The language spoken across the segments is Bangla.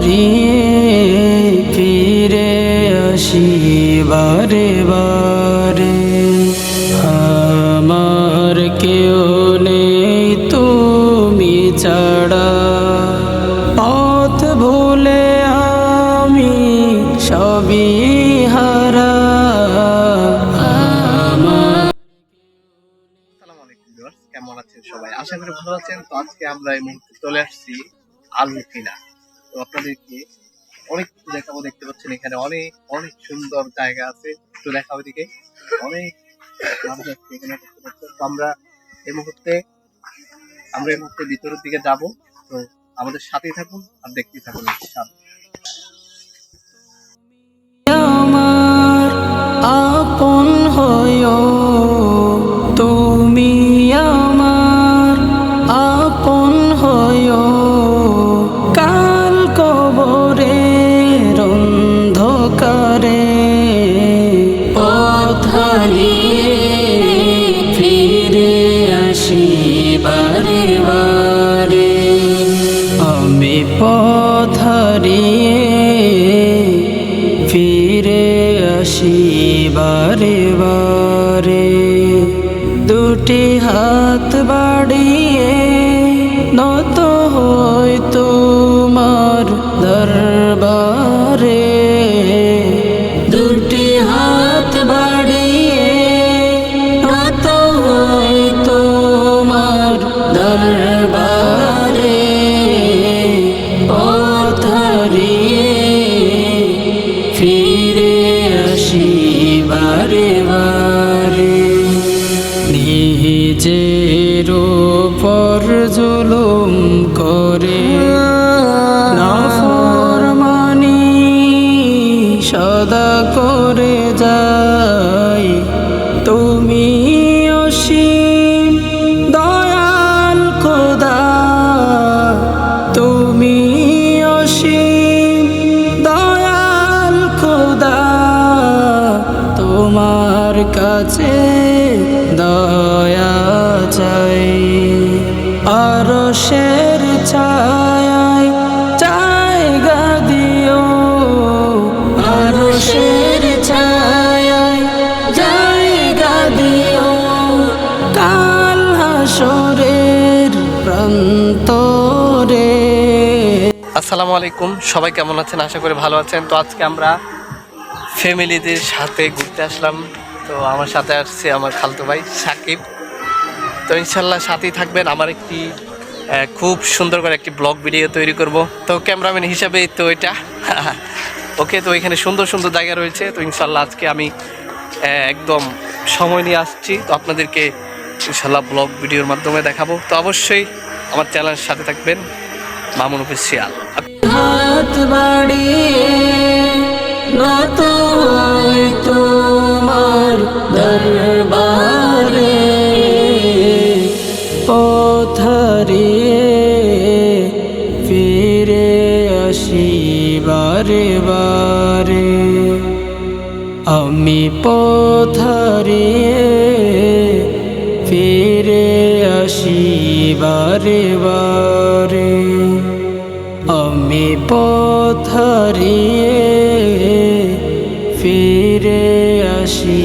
পথরিয়ে ফিরে আসি বারে বারে। আমার কেউ নেই তুমি ছাড়া। পথ ভুলে আমি সবই হারা। কেমন আছেন সবাই? আশা করি ভালো আছেন। তো আজকে আমরা এই মুহূর্তে চলে আসছি আলুকিনা তো আপনাদেরকে অনেক দেখাবো, দেখতে পাচ্ছেন এখানে অনেক অনেক সুন্দর জায়গা আছে। একটু দেখাবো দিকে অনেক মানুষ আছে এখানে, দেখতে পাচ্ছেন। তো আমরা এই মুহূর্তে, আমরা এই মুহূর্তে ভিতরের দিকে যাব। তো আমাদের সাথেই থাকুন আর দেখতেই থাকুন আপন হয় সদা করে যাই আসসালামু আলাইকুম। সবাই কেমন আছেন? আশা করি ভালো আছেন। তো আজকে আমরা ফ্যামিলিদের সাথে ঘুরতে আসলাম। তো আমার সাথে আসছে আমার খালতো ভাই সাকিব। তো ইনশাল্লাহ সাথেই থাকবেন। আমার একটি খুব সুন্দর করে একটি ব্লগ ভিডিও তৈরি করব। তো ক্যামেরাম্যান হিসাবেই তো এটা। ওকে, তো এখানে সুন্দর সুন্দর জায়গা রয়েছে। তো ইনশাল্লাহ আজকে আমি একদম সময় নিয়ে আসছি। তো আপনাদেরকে ইনশাল্লাহ ব্লগ ভিডিওর মাধ্যমে দেখাবো। তো অবশ্যই আমার চ্যানেলের সাথে থাকবেন। মামুন অফিসিয়াল। আমি পথরিয়ে ফিরে আসি বারে বারে। আমি পথরিয়ে ফিরে আসি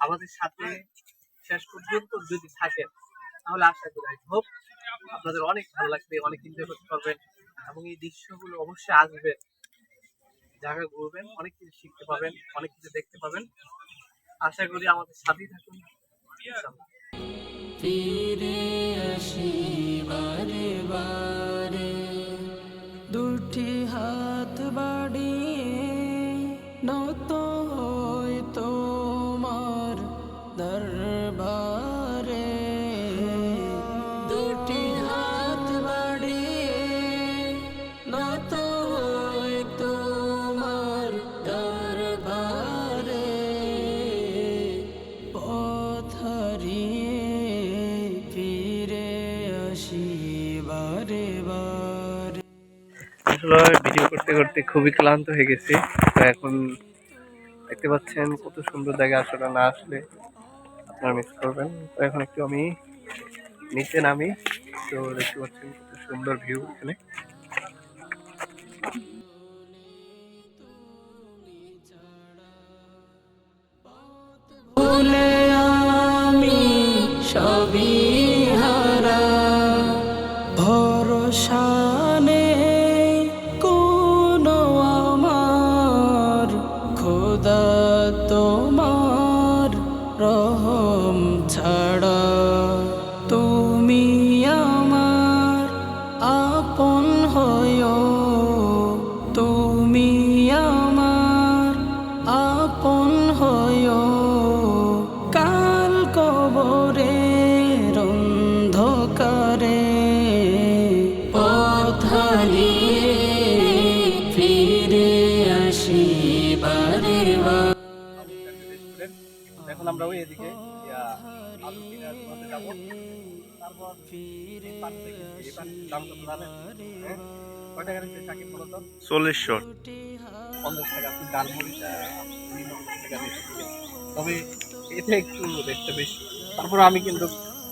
আমাদের সাথে শেষ পর্যন্ত যদি থাকেন, তাহলে আশা করি হোপ আপনাদের অনেক ভালো লাগবে, অনেক এনজয় করতে পারবেন এবং এই দৃশ্যগুলো অবশ্যই আসবেন জায়গা ঘুরবেন, অনেক কিছু শিখতে পাবেন অনেক কিছু দেখতে পাবেন আশা করি আমাদের সাথেই থাকুন। ফিরে আসি বারে বারে। দুটি হাত বাড়িয়ে নত করতে করতে খুবই ক্লান্ত হয়ে গেছি। তো এখন দেখতে পাচ্ছেন কত সুন্দর জায়গা আসলে না আসলে আপনারা মিস করবেন। তো এখন একটু আমি নিচে নামি, তো দেখতে পাচ্ছেন কত সুন্দর ভিউ এখানে। চল্লিশশো পঞ্চাশ টাকা আপনি বেশি দিবেন। তবে এটা একটু রেটটা বেশি। তারপর আমি কিন্তু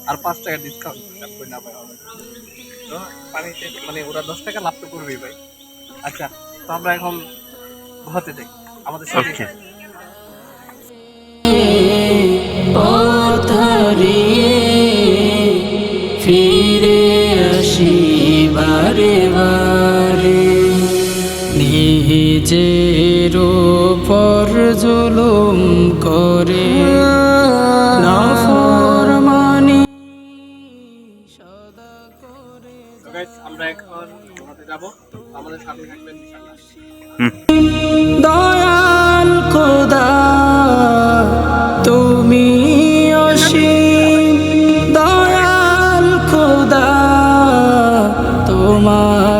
আর পাঁচ টাকা ডিসকাউন্ট করে না পাই তো পানিতে মানে ওরা দশ টাকা লাভ তো করবেই ভাই। আচ্ছা তো আমরা এখন ঘতে যাই। আমাদের সাথে বারে বারে। নিজের পর জুলুম করে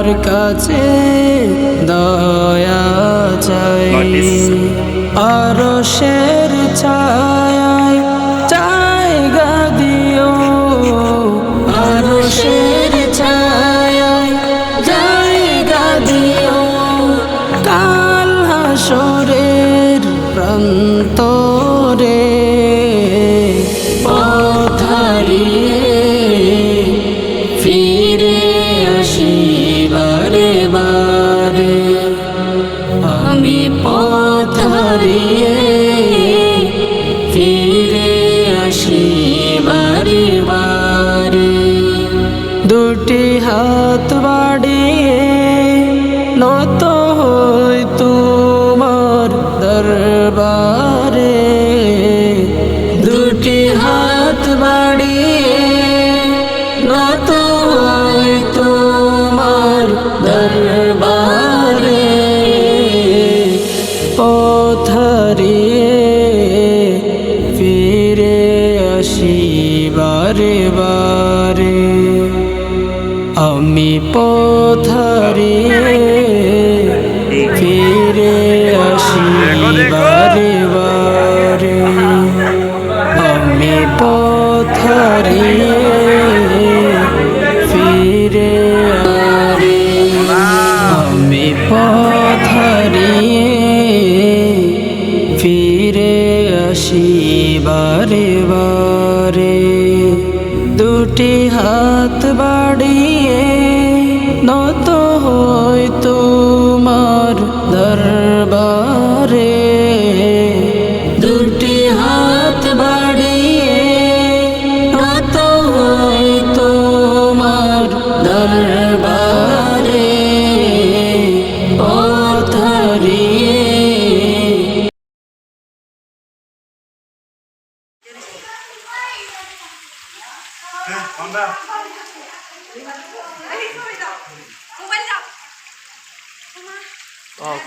তোমার কাছে দয়া চাই। আর শের দরবারে পথ ফিরে আসি বারে বারে। আমি পথ ফিরে আসি বারে বারে। আমি পথ পথ হারিয়ে ফিরে আসি।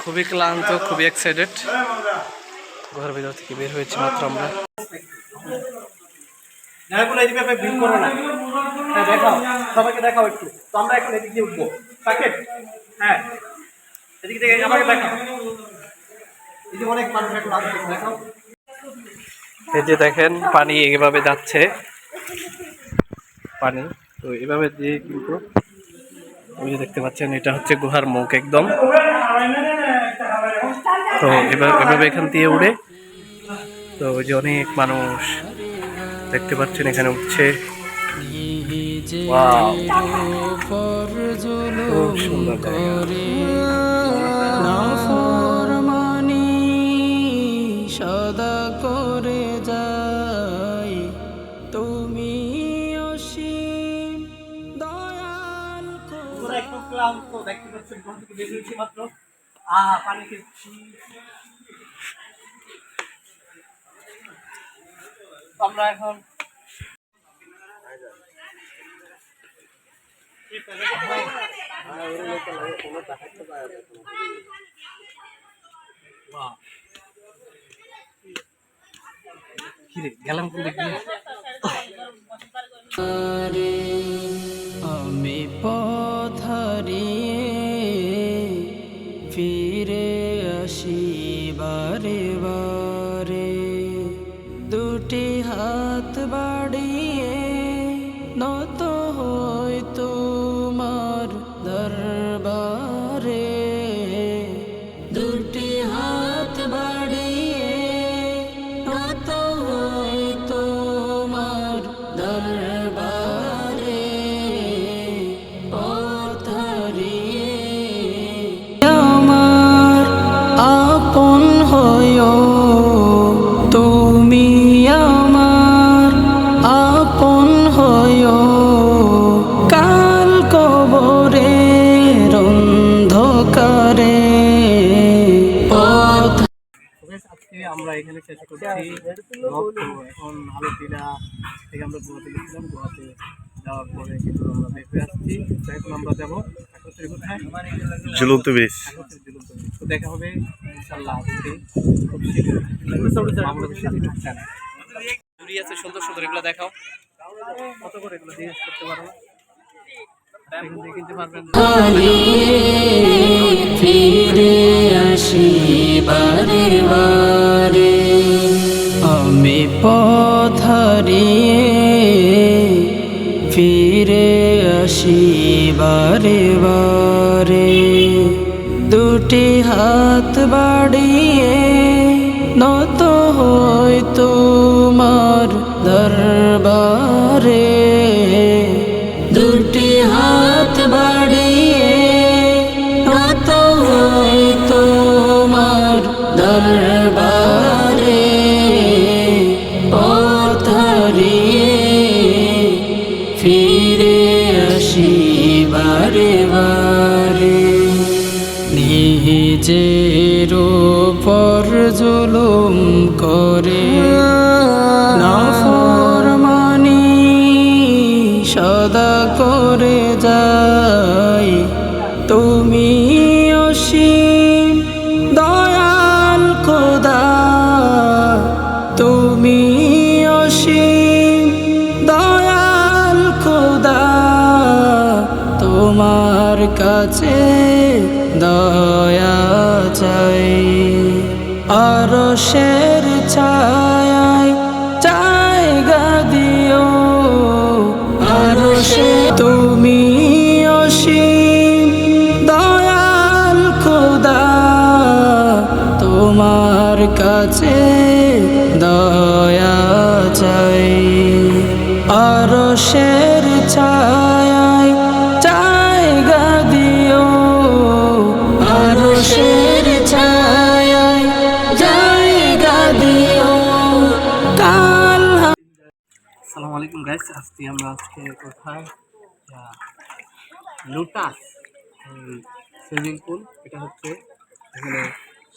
খুবই ক্লান্ত খুবই এক্সাইটেড ঘর ভিতর থেকে বের হয়েছে মাত্র আমরা। হ্যাঁ দেখাও। সবাইকে দেখাও একটু। তো আমরা এখন এদিক দিয়ে উঠবো। প্যাকেট হ্যাঁ। এদিক থেকে আমাকে দেখাও। এই যে অনেক মানুষ এখন আসছে দেখাও। এই যে দেখেন পানি এভাবে যাচ্ছে। পানি। তো এভাবে দিয়ে কিন্তু ওই যে দেখতে পাচ্ছেন এটা হচ্ছে গুহার মুখ একদম। তো এবার এভাবে এখান দিয়ে উড়ে তো ওই যে অনেক মানুষ দেখতে পাচ্ছেন এখানে উঠছে. খুব সুন্দর সদা করে যাই। তুমি অসীম দয়াল তোমরা একটু ক্লান্ত দেখতে পাচ্ছেন মাত্র? আমরা এখন কিরে গেলাম কোন এখানে শেষ করছি। এখন আলোটিলা থেকে আমরা গোয়াতে গেছিলাম। গোয়াতে যাওয়ার পরে কিন্তু আমরা বের হয়ে আসছি এখন আমরা যাব একত্রে কোথায়? ঝুলন্ত ব্রিজ। ঝুলন্ত ব্রিজ। তো দেখা হবে ইনশাল্লাহ আজকে খুব শীঘ্রই। বাংলাদেশ ইউটিউব চ্যানেল চুরি আছে সুন্দর সুন্দর এগুলো দেখাও। কত করে এগুলো জিজ্ঞেস করতে পারো এখান কিনতে পারবেন। ফিরে আসি বারে। আমি ফিরে আসি বারে বারে। দুটি হাত বাড়িয়ে নত হই তোমার দরবারে। দুটি হাত বাড়িয়ে নত হই তোমার দরবারে। কাছে দয়া চাই। আর শের ছায় জায়গা দিও। আর সে তুমি অসীম দয়াল খোদা। তোমার কাছে দয়া চাই। আর শের ছায় গাইস আজকে আমরা আজকে কোথায় লোটাস সুইমিং পুল এটা হচ্ছে এখানে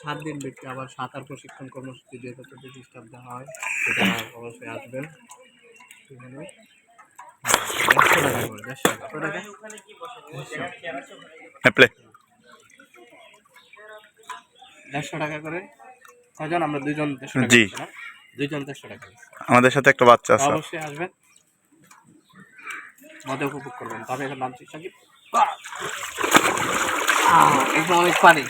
সাত দিন ব্যক্তি আবার সাঁতার প্রশিক্ষণ কর্মসূচি যে তথ্য ডিস্টার্ব দেওয়া হয় সেটা অবশ্যই আসবেন। এখানে। দেড়শো টাকা করে। হ্যাঁ কজন আমরা দুজন জি। দুইজন দেড়শো টাকা। আমাদের সাথে একটা বাচ্চা আছে। অবশ্যই আসবেন। মজা উপভোগ করবেন। তবে এখন নামছি সাকিব এখানে অনেক পানি